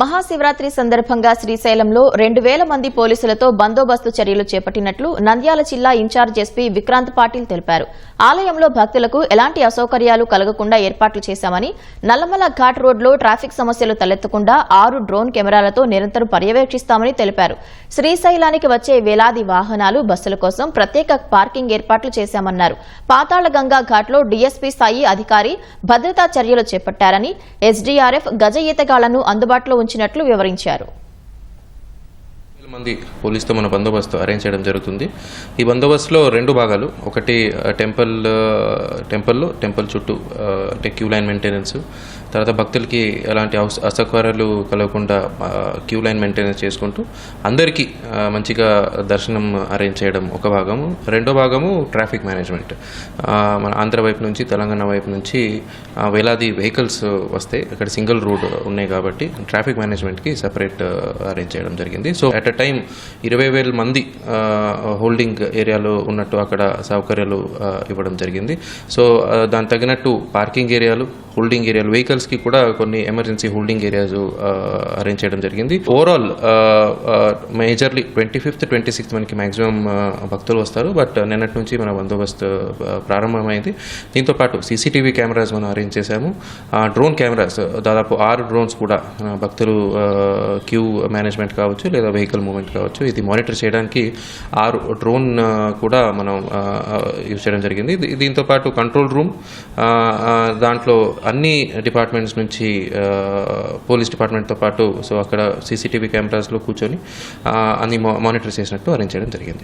మహాశివరాత్రి సందర్భంగా శ్రీశైలంలో రెండు వేల మంది పోలీసులతో బందోబస్తు చర్యలు చేపట్టినట్లు నంద్యాల జిల్లా ఇన్ఛార్జ్ ఎస్పీ విక్రాంత్ పాటిల్ తెలిపారు. ఆలయంలో భక్తులకు ఎలాంటి అసౌకర్యాలు కలగకుండా ఏర్పాట్లు చేశామని నల్లమల ఘాట్ రోడ్లో ట్రాఫిక్ సమస్యలు తలెత్తకుండా ఆరు డ్రోన్ కెమెరాలతో నిరంతరం పర్యవేక్షిస్తామని తెలిపారు. శ్రీశైలానికి వచ్చే వేలాది వాహనాలు బస్సుల కోసం ప్రత్యేక పార్కింగ్ ఏర్పాట్లు చేశామన్నారు. పాతాళగంగా ఘాట్లో డీఎస్పీ స్థాయి అధికారి భద్రతా చర్యలు చేపట్టారని ఎస్డీఆర్ఎఫ్ గజ ఈతగాళ్ళను అందుబాటులో ఉంచినట్లు వివరించారు మంది పోలీస్తో మన బందోబస్తు అరేంజ్ చేయడం జరుగుతుంది. ఈ బందోబస్తులో రెండు భాగాలు. ఒకటి టెంపుల్ టెంపుల్లో టెంపుల్ చుట్టూ అంటే క్యూ లైన్ మెయింటెనెన్స్. తర్వాత భక్తులకి ఎలాంటి అస- అసౌకర్యాలు కలగకుండా క్యూ లైన్ మెయింటెనెన్స్ చేసుకుంటూ అందరికీ మంచిగా దర్శనం అరేంజ్ చేయడం ఒక భాగము. రెండో భాగము ట్రాఫిక్ మేనేజ్మెంట్. మన ఆంధ్ర వైపు నుంచి తెలంగాణ వైపు నుంచి వేలాది వెహికల్స్ వస్తాయి అక్కడ సింగిల్ రోడ్ ఉన్నాయి కాబట్టి ట్రాఫిక్ మేనేజ్మెంట్కి సపరేట్ అరేంజ్ చేయడం జరిగింది. సో అట్ అ టైం ఇరవై వేల మంది హోల్డింగ్ ఏరియాలో ఉన్నట్టు అక్కడ సౌకర్యాలు ఇవ్వడం జరిగింది. సో దానికి తగినట్టు పార్కింగ్ ఏరియాలు హోల్డింగ్ ఏరియాలు వెహికల్స్కి కూడా కొన్ని ఎమర్జెన్సీ హోల్డింగ్ ఏరియాస్ అరేంజ్ చేయడం జరిగింది. Overall majorly twenty fifth twenty sixth మనకి మాక్సిమం భక్తులు వస్తారు. బట్ నిన్నటి నుంచి మన బందోబస్తు ప్రారంభమైంది. దీంతో పాటు సీసీటీవీ కెమెరాస్ మనం అరేంజ్ చేశాము. డ్రోన్ కెమెరాస్ దాదాపు ఆరు డ్రోన్స్ కూడా భక్తులు క్యూ మేనేజ్మెంట్ కావచ్చు లేదా వెహికల్ మూవ్మెంట్ కావచ్చు ఇది మానిటర్ చేయడానికి ఆరు డ్రోన్ కూడా మనం యూజ్ చేయడం జరిగింది. దీంతో పాటు కంట్రోల్ రూమ్ దాంట్లో అన్ని డిపార్ట్మెంట్స్ నుంచి పోలీస్ డిపార్ట్మెంట్తో పాటు సో అక్కడ సీసీటీవీ కెమెరాస్లో కూర్చొని అన్ని మా- మానిటర్ చేసినట్టు అరేంజ్ చేయడం జరిగింది.